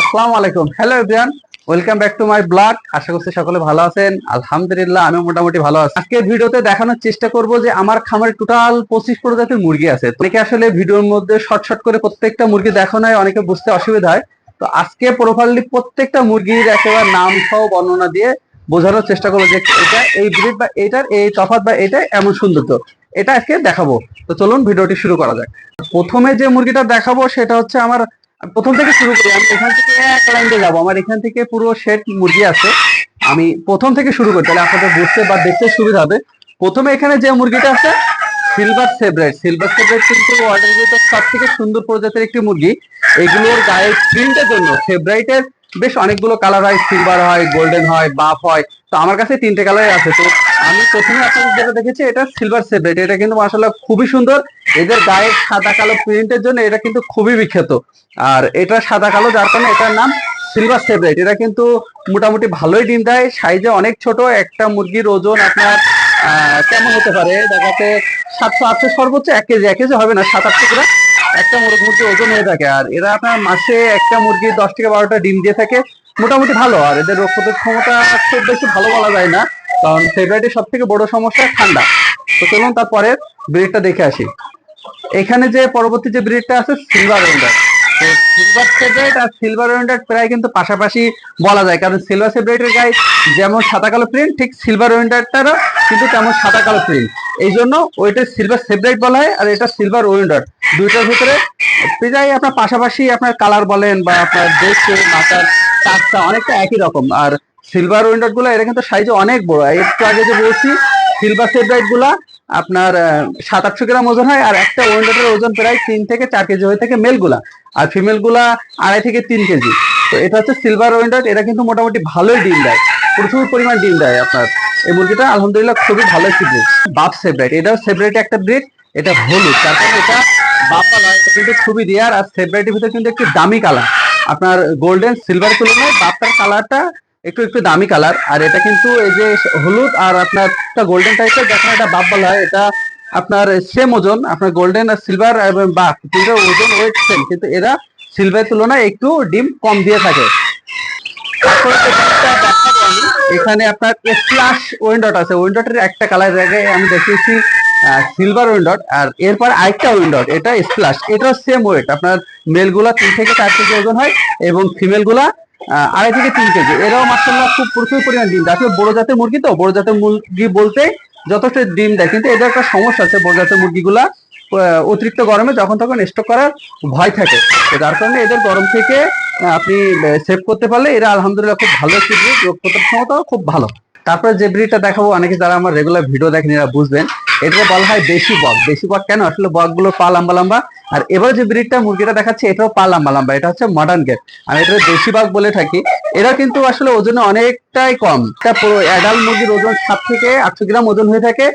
আসসালামু আলাইকুম। Hello everyone welcome back to my blog আশা করছি সকলে ভালো আছেন। আলহামদুলিল্লাহ আমি মোটামুটি ভালো আছি। আজকে ভিডিওতে দেখানোর চেষ্টা করব যে আমার খামারে টোটাল পঁচিশ প্রজাতির মুরগি আছে। তো অনেকে আসলে ভিডিওর মধ্যে শর্ট শর্ট করে প্রত্যেকটা মুরগি দেখানো হয়, অনেকে বুঝতে অসুবিধা হয়। তো আজকে প্রোফাইলি প্রত্যেকটা মুরগির একেবারে নাম সহ বর্ণনা দিয়ে বোঝানোর চেষ্টা করব যে এটা এই ব্রিড বা এটার এই তফাৎ বা এটা এমন সৌন্দর্য এটা আজকে দেখাবো। তো চলুন ভিডিওটি শুরু করা যাক। প্রথমে যে মুরগিটা দেখাবো, সেটা হচ্ছে আমার আমি প্রথম থেকে শুরু করি, আমি এখান থেকে এক লাইনে যাব। আমার এখান থেকে পুরো সেট মুরগি আছে। আমি প্রথম থেকে শুরু করি, তাহলে আপনাদের বুঝতে বা দেখতে সুবিধা হবে। প্রথমে এখানে যে মুরগিটা আছে, সিলভার সেব্রাইট। সিলভার সেব্রাইট কিন্তু ভিতর সব থেকে সুন্দর প্রজাতির একটি মুরগি। এগুলোর গায়ে প্রিন্টের জন্য ফেব্রাইটের বেশ অনেকগুলো কালার হয় সিলভার হয় গোল্ডেন হয় বাফ হয়। তো আমার কাছে তিনটে কালারই আছে। তো আমি প্রথমে আপনাদের যেটা দেখেছি, এটা সিলভার সেব্রাইট এটা কিন্তু মাসাল্লাহ খুবই সুন্দর। এদের গায়ে সাদা কালো প্রিন্টের জন্য এটা কিন্তু খুবই বিখ্যাত। আর এটা সাদা কালো, যার কারণে এটার নাম সিলভার সেব্রাইট এটা কিন্তু মোটামুটি ভালোই ডিম দেয়। সাইজে অনেক ছোট, একটা মুরগির ওজন আপনার কেমন হতে পারে? দেখাতে সাতশো আটশো সর্বোচ্চ, এক কেজি এক কেজি হবে না, সাত আটশো গ্রাম। একটা মুরগ ওজন হয়ে থাকে, আর এরা আপনার মাসে একটা মুরগি দশ থেকে বারোটা ডিম দিয়ে থাকে, মোটামুটি ভালো, আর এদের রোগ প্রতিরোধ ক্ষমতা খুব বেশি ভালো বলা যায় না, কারণ ফেব্রুয়ারির সব থেকে বড় সমস্যা ঠান্ডা। তো চলুন তারপরে ব্রিডটা দেখে আসি। এখানে যে পরবর্তী যে ব্রিডটা আছে সিলভার ওয়েন্ডার তো সিলভার সেব্রেট আর সিলভার ওয়েন্ডার প্রায় কিন্তু পাশাপাশি বলা যায়, কারণ সিলভার সেব্রেটের গায়ে যেমন সাদা কালো প্রিন্ট ঠিক সিলভার ওয়েন্ডারটারও কিন্তু তেমন সাদা কালো প্রিন্ট এই জন্য ওইটা সিলভার সেব্রেট বলা হয়, আর এটা সিলভার ওয়েন্ডার দুইটার ভিতরে প্রায় আপনার পাশাপাশি আপনার কালার বলেন বা আপনার দেখতে মাথার টাকটা অনেকটা একই রকম। আর সিলভার ওয়েন্ডারগুলো এটা কিন্তু সাইজে অনেক বড়। একটু আগে যে বলছি সিলভার সেব্রাইটগুলা আপনার সাত আটশো গ্রাম ওজন হয়, আর একটা ওয়েন্ডারের ওজন প্রায় তিন থেকে চার কেজি হয়ে থাকে মেলগুলা। আর ফিমেলগুলা আড়াই থেকে তিন কেজি। তো এটা হচ্ছে সিলভার ওয়েন্ডার এটা কিন্তু মোটামুটি ভালোই ডিম দেয়। প্রচুর পরিমাণ ডিম দেয় আপনার। এই মুরগিটা আলহামদুলিল্লাহ খুবই ভালো একটি ব্রিড বাপ সেব্রাইট এটাও সেব্রাইট একটা ব্রিড এটা হলুদ। তার কারণে এটা হয় এটা কিন্তু খুবই রেয়ার আর সেব্রাইটের ভিতরে কিন্তু একটি দামি কালার আপনার গোল্ডেন সিলভার তুলনায় বাপটার কালারটা একটু একটু দামি কালার আর এটা কিন্তু এই যে হলুদ আর আপনার গোল্ডেন টাইপের যখন এটা বাপ বলা হয় এটা আপনার সেম ওজন। আপনার গোল্ডেন আর সিলভার এবং বাপ কিন্তু ওজন ওয়েট সেম কিন্তু এরা সিলভারের তুলনায় একটু ডিম কম দিয়ে থাকে। এখানে আপনার স্প্লাশ উইন্ডোট আছে। উইন্ডোটের একটা কালার জায়গায় আমি দেখিয়েছি। সিলভার উইন্ডোট আর এরপর আরেকটা উইন্ডোট এটা স্প্লাশ এটাও সেম ওয়েট আপনার মেলগুলা তিন থেকে চার কেজি ওজন হয় এবং ফিমেলগুলা আড়াই থেকে তিন কেজি। এরাও মাসাল্লাহ খুব প্রচুর পরিমাণ ডিম দেয় বড় জাতের মুরগি তো, বড় জাতের মুরগি বলতে যথেষ্ট ডিম দেয়, কিন্তু এদের একটা সমস্যা আছে, বড় জাতের মুরগিগুলা অতিরিক্ত গরমে যখন তখন স্টক করার ভয় থাকে। যার কারণে এদের গরম থেকে আপনি সেভ করতে পারলে এরা আলহামদুলিল্লাহ খুব ভালো একটি ব্রিড রোগ প্রতিরোধ ক্ষমতাও খুব ভালো। তারপরে যে ব্রিডটা দেখাবো, অনেকে যারা আমার রেগুলার ভিডিও দেখেন, এরা বুঝবেন। এটা বলা হয় বেশি বক। বেশি বক কেন? আসলে বকগুলো পা লম্বা লম্বা। আর এবার যে ব্রিডটা মুরগিটা দেখাচ্ছে, এটাও পা লম্বা লম্বা। এটা হচ্ছে মডার্ন গেট আমি এটা দেশি বাঘ বলে থাকি। এরা কিন্তু আসলে ওজনে অনেকটাই কম। পুরো অ্যাডাল্ট মুরগির ওজন সাত থেকে আটশো গ্রাম ওজন হয়ে থাকে।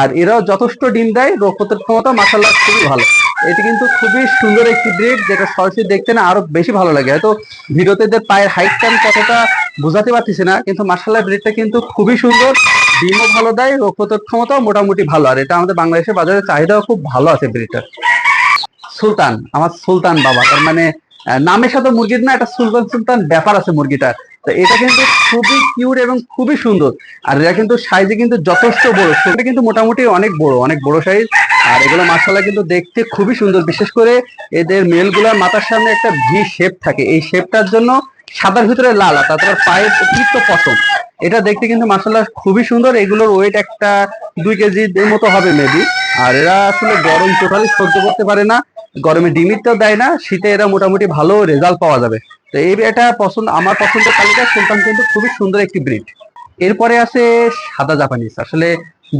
আর এরাও যথেষ্ট ডিম দেয়। রোগ প্রতিরোধ ক্ষমতা মাসাল্লাহ খুবই ভালো। এটি কিন্তু খুবই সুন্দর একটি ব্রিড, যেটা সরাসরি দেখতে না আরও বেশি ভালো লাগে। হয়তো ভিডিওতে এদের পায়ের হাইটটা আমি কতটা বোঝাতে পারতেছি না, কিন্তু মার্শাল্লাহ ব্রিডটা কিন্তু খুবই সুন্দর। ডিমও ভালো দেয় রোগ প্রতিরোধ ক্ষমতাও মোটামুটি ভালো। আর এটা আমাদের বাংলাদেশের বাজারে চাহিদাও খুব ভালো আছে ব্রিটার সুলতান, আমার সুলতান বাবা। তার মানে নামের সাথে মুরগির না, একটা সুলতান সুলতান ব্যাপার আছে মুরগিটার তো এটা কিন্তু খুবই কিউট এবং খুবই সুন্দর। আর এটা কিন্তু সাইজে কিন্তু যথেষ্ট বড়। সেটা কিন্তু মোটামুটি অনেক বড় অনেক বড় সাইজ আর এগুলো মার্শাল্লাহ কিন্তু দেখতে খুবই সুন্দর। বিশেষ করে এদের মেলগুলোর মাথার সামনে একটা ভি শেপ থাকে। এই শেপটার জন্য সাদার ভিতরে লাল আর তারপর পায়ের অতিরিক্ত পশম এটা দেখতে কিন্তু মার্শাল্লাহ খুবই সুন্দর। এগুলোর ওয়েট একটা দুই কেজি মতো হবে মেবি আর এরা আসলে গরম টোটালি সহ্য করতে পারে না। গরমে ডিমিটটাও দেয় না। শীতে এরা মোটামুটি ভালো রেজাল্ট পাওয়া যাবে। তো এই এটা পছন্দ, আমার পছন্দের তালিকা সুলতান কিন্তু খুবই সুন্দর একটি ব্রিড এরপরে আছে সাদা জাপানিজ আসলে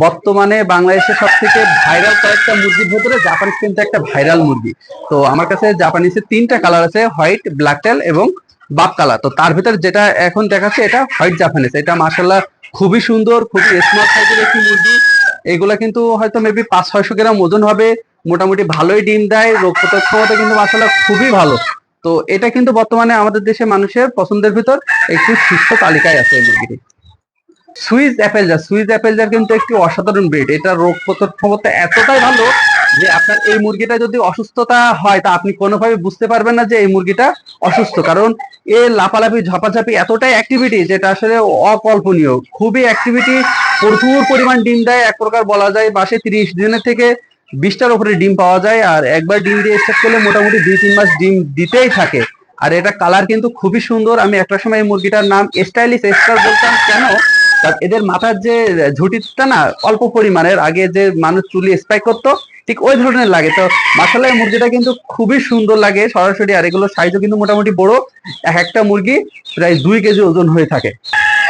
বর্তমানে বাংলাদেশের সব থেকে ভাইরাল কয়েকটা মুরগির ভেতরে জাপানিজ কিন্তু একটা ভাইরাল মুরগি। তো আমার কাছে জাপানিজের তিনটা কালার আছে হোয়াইট ব্ল্যাক টেল এবং বাপ কালা। তো তার ভিতরে যেটা এখন দেখাচ্ছে এটা হোয়াইট জাপানিজ এটা মাসাল্লাহ খুবই সুন্দর, খুবই স্মার্ট সাইজের একটি মুরগি। এগুলা কিন্তু হয়তো মেবি পাঁচ, ছয়শো গ্রাম ওজন হবে। মোটামুটি ভালোই ডিম দেয়, রোগ প্রতিরোধ ক্ষমতা কিন্তু মার্শাল্লাহ খুবই ভালো। তো এটা কিন্তু বর্তমানে আমাদের দেশে মানুষের পছন্দের ভিতর একটি শীর্ষ তালিকায় আছে এই মুরগিটি। সুইস অ্যাপেলজার সুইস অ্যাপেলজার কিন্তু একটি অসাধারণ ব্রিড। এটা রোগ প্রতিরোধ ক্ষমতা এতটাই ভালো যে আপনার এই মুরগিটা যদি অসুস্থতা হয়, তা আপনি কোনোভাবে বুঝতে পারবেন না যে এই মুরগিটা অসুস্থ। কারণ এ লাপালাপি ঝাপাঝাপি এতটাই অ্যাক্টিভিটি যেটা আসলে অকল্পনীয়। খুবই অ্যাক্টিভিটি প্রচুর পরিমাণ ডিম দেয়। এক প্রকার বলা যায় মাসে তিরিশ দিনের থেকে বিশটার উপরে ডিম পাওয়া যায়। আর একবার ডিম দিয়ে স্টার্ট করলে মোটামুটি দুই তিন মাস ডিম দিতেই থাকে। আর এটা কালার কিন্তু খুবই সুন্দর। আমি একটা সময় এই মুরগিটার নাম স্টাইলিশ স্টার বলতাম। কেন? এদের মাথার যে ঝুটিটা না, অল্প পরিমাণের, আগে যে মানুষ চুলি স্পাইক করতো, ঠিক ওই ধরনের লাগে। তো মাসালা এই মুরগিটা কিন্তু খুবই সুন্দর লাগে, সরাসরি, আর এগুলো সাইজও কিন্তু মোটামুটি বড়। এক একটা মুরগি প্রায় দুই কেজি ওজন হয়ে থাকে।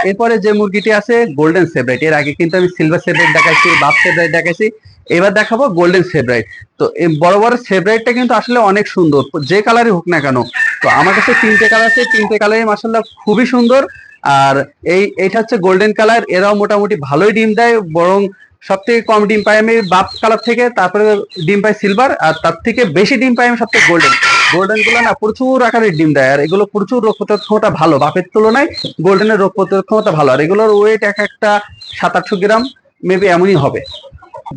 এরপরে যে মুরগিটি আছে গোল্ডেন সেব্রাইট এর আগে কিন্তু আমি সিলভার সেব্রাইট দেখাইছি বাপ সেব্রাইট দেখাইছি। এবার দেখাবো গোল্ডেন সেব্রাইট তো বড় বড় সেব্রাইটটা কিন্তু আসলে অনেক সুন্দর, যে কালারই হোক না কেন। তো আমার কাছে তিনটে কালার আছে, তিনটে কালারই মাসাল্লাহ খুবই সুন্দর। আর এই এটা হচ্ছে গোল্ডেন কালার এরাও মোটামুটি ভালোই ডিম দেয়, বরং সব থেকে কম ডিম পাই আমি বাপ কালার থেকে, তারপরে ডিম পাই সিলভার আর তার থেকে বেশি ডিম পাই আমি সব থেকে গোল্ডেন গোল্ডেনগুলো না প্রচুর আকারের ডিম দেয়, আর এগুলো প্রচুর রোগ প্রতিরোধ ক্ষমতা ভালো, বাপের তুলনায় গোল্ডেনের রোগ প্রতিরোধ ক্ষমতা ভালো, আর এগুলোর ওয়েট এক একটা সাত আটশো গ্রাম মেবি এমনই হবে।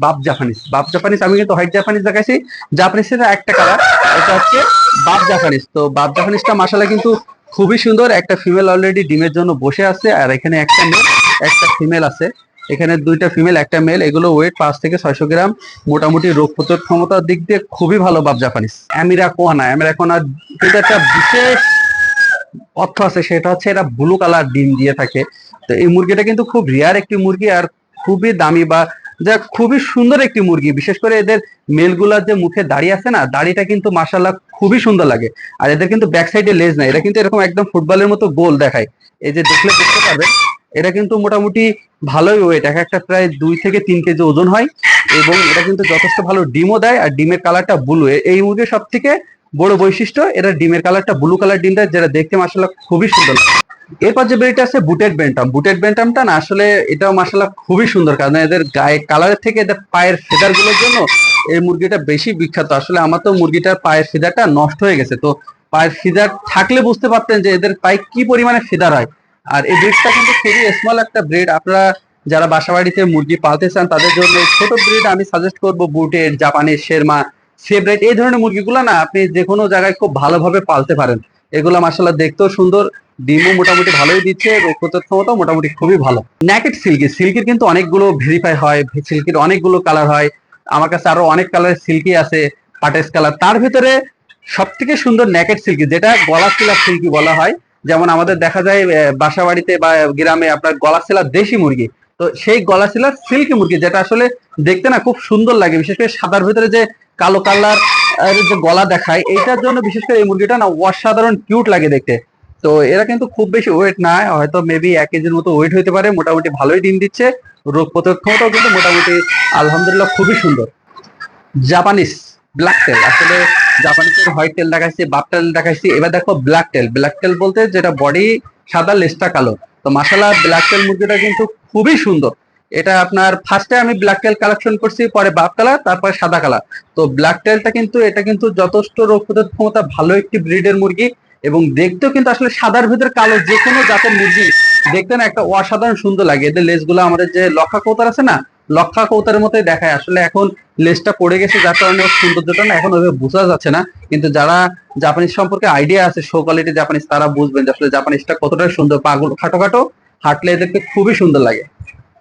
বাপ জাপানিজ বাপ জাপানিজ, আমি কিন্তু হোয়াইট জাপানিজ দেখাইছি, জাপানিজের একটা কালার এটা হচ্ছে বাপ জাপানিজ। তো বাপ জাপানিজটা মাসালা কিন্তু খুবই সুন্দর, একটা ফিমেল অলরেডি ডিমের জন্য বসে আছে, আর এখানে একটা মেল একটা ফিমেল আছে। এখানে দুইটা ফিমেল একটা মেল এগুলো ওয়েট পাঁচ থেকে ছয়শো গ্রাম, মোটামুটি রোগ প্রতিরোধ ক্ষমতার দিক দিয়ে খুবই ভালো বাপ জাপানিজ। অ্যামিরা কোয়ানা অ্যামিরা কোয়ানা কিন্তু একটা বিশেষ অর্থ আছে, সেটা হচ্ছে এটা ব্লু কালার ডিম দিয়ে থাকে। তো এই মুরগিটা কিন্তু খুব রিয়ার একটি মুরগি, আর খুবই দামি বা যা খুবই সুন্দর একটি মুরগি। বিশেষ করে এদের মেলগুলার যে মুখে দাড়ি আছে না, দাড়িটা কিন্তু মাসাল্লাহ খুবই সুন্দর লাগে। আর এদের কিন্তু ব্যাক সাইডে লেজ নাই। এরা কিন্তু এরকম একদম ফুটবলের মতো গোল দেখায়। এই যে দেখলে দেখতে পারবেন এটা কিন্তু মোটামুটি ভালোই ওয়েট এক একটা প্রায় দুই থেকে তিন কেজি ওজন হয় এবং এটা কিন্তু যথেষ্ট ভালো ডিমও দেয় আর ডিমের কালারটা ব্লু এই মুরগির সব থেকে বড় বৈশিষ্ট্য এটা ডিমের কালারটা ব্লু কালার ডিম দেয়, যেটা দেখতে মাসাল্লাহ খুবই সুন্দর লাগে। এরপর যে ব্রিডটা আছে বুটেড বেন্টাম বুটেড বেন্টামটা না, আসলে এটাও মাসাল্লাহ খুবই সুন্দর কারণ এদের গায়ে কালারের থেকে এদের পায়ের ফেদারগুলোর জন্য এই মুরগিটা বেশি বিখ্যাত। আসলে আমার তো মুরগিটার পায়ের ফিদারটা নষ্ট হয়ে গেছে। তো পায়ের ফিদার থাকলে বুঝতে পারতেন যে এদের পায়ে কি পরিমাণে ফিদার হয়। আর এই ব্রিডটা কিন্তু খুবই স্মল একটা ব্রিড আপনারা যারা বাসা বাড়িতে মুরগি পালতে চান, তাদের জন্য ছোট ব্রিড আমি সাজেস্ট করব বুটেড জাপানের শেরমা ফেভারিট এই ধরনের মুরগিগুলো না, আপনি যে কোনো জায়গায় খুব ভালোভাবে পালতে পারেন। এগুলো মাসাল্লাহ দেখতেও সুন্দর। ডিমও মোটামুটি ভালোই দিচ্ছে, রোগ প্রতিরোধ ক্ষমতাও মোটামুটি খুবই ভালো। ন্যাকেট সিল্কি সিল্কির কিন্তু অনেকগুলো ভেরিফাই হয় সিল্কির অনেকগুলো কালার হয়। আমার কাছে আরও অনেক কালারের সিল্কি আছে পাটেস কালার তার ভিতরে সব থেকে সুন্দর ন্যাকেট সিল্কি যেটা গলা সিলার সিল্কি বলা হয়। যেমন আমাদের দেখা যায় বাসা বাড়িতে বা গ্রামে আপনার গলা সিলার দেশি মুরগি। তো সেই গলা সিলার সিল্কি মুরগি, যেটা আসলে দেখতে না খুব সুন্দর লাগে। বিশেষ করে সাদার ভিতরে যে কালো কালার যে গলা দেখায়, এইটার জন্য বিশেষ করে এই মুরগিটা না অসাধারণ কিউট লাগে দেখতে। তো এরা কিন্তু খুব বেশি ওয়েট না হয়তো মেবি এক কেজির মতো ওয়েট হতে পারে, মোটামুটি ভালোই ডিম দিচ্ছে। রোগ প্রতিরোধ ক্ষমতাও কিন্তু মোটামুটি, আলহামদুলিল্লাহ খুবই সুন্দর। জাপানিস ব্ল্যাক টেল আসলে জাপানিসের হোয়াইট টেল দেখাইছি, বাপ টেল দেখাচ্ছি এবার দেখো ব্ল্যাক টেল ব্ল্যাক টেল বলতে যেটা বডি সাদা, লেজটা কালো। তো মাসালা ব্ল্যাক টেল মুরগিটা কিন্তু খুবই সুন্দর। এটা আপনার ফার্স্টে আমি ব্ল্যাক টেল কালেকশন করছি, পরে বাপ কালার তারপরে সাদা কালার তো ব্ল্যাক টেলটা কিন্তু, এটা কিন্তু যথেষ্ট রোগ প্রতিরোধ ক্ষমতা, ভালো একটি ব্রিডের মুরগি। এবং দেখতেও কিন্তু আসলে সাদার ভিতরে কালো যে কোনো জাতের মুরগি, দেখতে না একটা অসাধারণ সুন্দর লাগে। এদের লেজগুলো আমাদের যে লক্ষা কৌতার আছে না, লক্ষা কৌতারের মতোই দেখায়। আসলে এখন লেজটা পড়ে গেছে, যার কারণে সৌন্দর্যটা না এখন ওইভাবে বোঝা যাচ্ছে না। কিন্তু যারা জাপানিজ সম্পর্কে আইডিয়া আছে শো কোয়ালিটি জাপানিজ তারা বুঝবেন যে আসলে জাপানিজটা কতটা সুন্দর। পাগুলো, খাটো খাটো, হাঁটলে এদেরকে খুবই সুন্দর লাগে।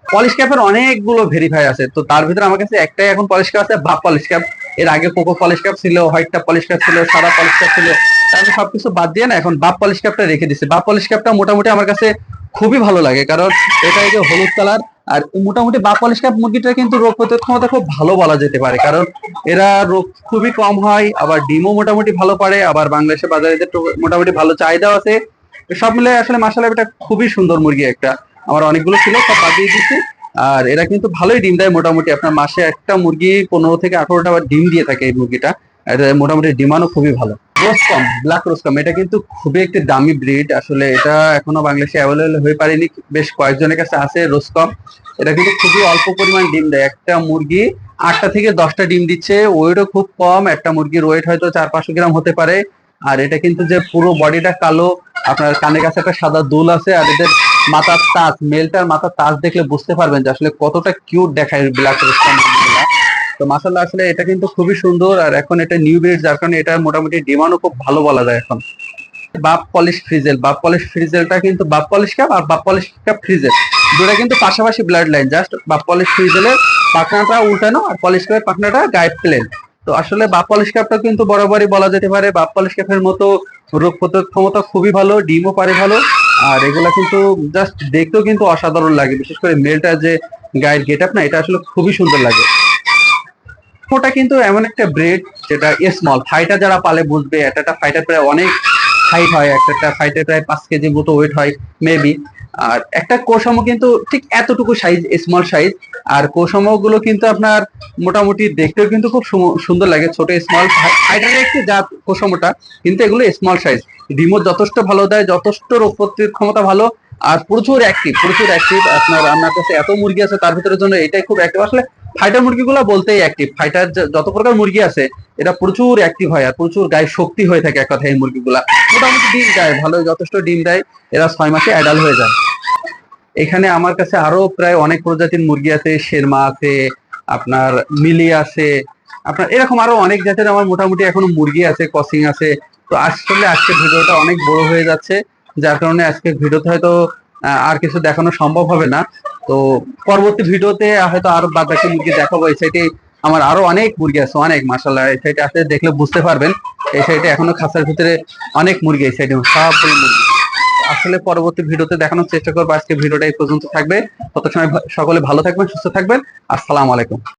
পলিশ ক্যাপের অনেকগুলো ভেরিফাই আছে। তো তার ভিতরে আমার কাছে একটাই এখন পলিশ ক্যাপ আছে ভাব পলিশ ক্যাপ এর আগে কোকো পলিশ ক্যাপ ছিল হোয়াইটটা পলিশ ক্যাপ ছিল, সাদা পলিশ ক্যাপ ছিল। আমি সবকিছু বাদ দিয়ে না এখন বাপ পলিশ ক্যাপটা রেখে দিচ্ছি। বাপ পলিশ ক্যাপটা মোটামুটি আমার কাছে খুবই ভালো লাগে, কারণ এটা এই যে হলুদ কালার আর মোটামুটি বাপ পলিশ ক্যাপ মুরগিটা কিন্তু রোগ প্রতিরোধ ক্ষমতা খুব ভালো বলা যেতে পারে, কারণ এরা রোগ খুবই কম হয়, আবার ডিমও মোটামুটি ভালো পারে, আবার বাংলাদেশের বাজারে মোটামুটি ভালো চাহিদা আছে। সব মিলে আসলে মাসালা এটা খুবই সুন্দর মুরগি একটা। আমার অনেকগুলো ছিল, সব দিয়ে দিচ্ছি আর এরা কিন্তু ভালোই ডিম দেয় মোটামুটি। আপনার মাসে একটা মুরগি পনেরো থেকে আঠারোটা আবার ডিম দিয়ে থাকে এই মুরগিটা। এটা মোটামুটি ডিমান্ডও খুবই ভালো। রোসকম, ব্ল্যাক রোসকম, এটা কিন্তু খুবই একটি দামি ব্রিড। আসলে এটা এখনও বাংলাদেশে অ্যাভেলেবল হয়ে পারেনি। বেশ কয়েকজনের কাছে আছে রোসকম। এটা কিন্তু খুবই অল্প পরিমাণ ডিম দেয়। একটা মুরগি আটটা থেকে দশটা ডিম দিচ্ছে। ওয়েটও খুব কম। একটা মুরগির ওয়েট হয়তো চার পাঁচশো গ্রাম হতে পারে। আর এটা কিন্তু যে পুরো বডিটা কালো, আপনার কানের কাছে একটা সাদা দুল আছে, আর এদের মাথার তাজ, মেলটার মাথার তাজ দেখলে বুঝতে পারবেন যে আসলে কতটা কিউট দেখায় ব্ল্যাক তো মাসাল্লাহ আসলে এটা কিন্তু খুবই সুন্দর আর এখন এটা নিউ ব্রিড যার কারণে এটা মোটামুটি ডিমান্ডও খুব ভালো বলা যায় এখন। Buff Polish frizzle buff Polish ফ্রিজেলটা কিন্তু বাপ পলিশ কাপ আর বাপ পলিশ কাপ ফ্রিজেল দুটা কিন্তু পাশাপাশি blood line just buff Polish ফ্রিজেলের পাখনাটা উল্টানো আর পলিশ কাপের পাখনাটা গায়ে প্লেন তো আসলে বাপ পলিশ কাপটা কিন্তু বরাবরই বলা যেতে পারে। বাপ পলিশ কাপের মতো রোগ প্রতিরোধ ক্ষমতা খুবই ভালো, ডিমও পারে ভালো। আর এগুলা কিন্তু জাস্ট দেখতেও কিন্তু অসাধারণ লাগে। বিশেষ করে মেলটা যে গায়ের গেট আপ না, এটা আসলে খুবই সুন্দর লাগে। ওটা কিন্তু এমন একটা ব্রেড যেটা স্মল ফাইটা যারা পালে বুঝবে, একটা একটা ফাইটার প্রায় অনেক হাইট হয়, একটা একটা ফাইটার প্রায় পাঁচ কেজি মতো ওয়েট হয় মেবি আর একটা কোষামো কিন্তু ঠিক এতটুকু সাইজ স্মল সাইজ আর কোষামো গুলো কিন্তু আপনার মোটামুটি দেখতেও কিন্তু খুব সুন্দর লাগে। ছোট স্মল ফাইটারের একটি জাত কোষামোটা কিন্তু এগুলো স্মল সাইজ ডিমও যথেষ্ট ভালো দেয়, যথেষ্ট রোগ প্রতিরোধ ক্ষমতা ভালো, আর প্রচুর অ্যাক্টিভ প্রচুর অ্যাক্টিভ আপনার আপনার কাছে এত মুরগি আছে, তার ভিতরে জন্য এটাই খুব অ্যাক্টিভ আসলে ফাইটার মুরগিগুলো বলতেই অ্যাক্টিভ ফাইটার যত প্রকার মুরগি আছে এটা প্রচুর অ্যাক্টিভ হয় আর প্রচুর গায়ে শক্তি হয়ে থাকে এক কথায় এই মুরগিগুলা। মোটামুটি ডিম দেয় ভালো যথেষ্ট ডিম দেয়। এরা ছয় মাসে অ্যাডাল হয়ে যায়। এখানে আমার কাছে আরও প্রায় অনেক প্রজাতির মুরগি আছে, শেরমা আছে, আপনার মিলি আছে, আপনার এরকম আরও অনেক জাতের আমার মোটামুটি এখনও মুরগি আছে, কসিং আছে। তো আসলে আজকে ভিডিওটা অনেক বড় হয়ে যাচ্ছে, যার কারণে আজকে ভিডিওতে হয়তো আর কিছু দেখানো সম্ভব হবে না। তো পরবর্তী ভিডিওতে হয়তো আরও বাদ বাকি মুরগি দেখাবো, এই সাইডে আমার আরও অনেক মুরগি আছে, অনেক মাসাল্লাহ এই সাইডে আসলে দেখলে বুঝতে পারবেন, এই সাইডে এখনও খাঁচার ভিতরে অনেক মুরগি, এই সাইডে সবগুলো মুরগি। আসলে পরবর্তী ভিডিওতে দেখানোর চেষ্টা করব। আজকে ভিডিওটা এই পর্যন্ত থাকবে। তত সময় সকলে ভালো থাকবেন, সুস্থ থাকবেন। আসসালামু আলাইকুম।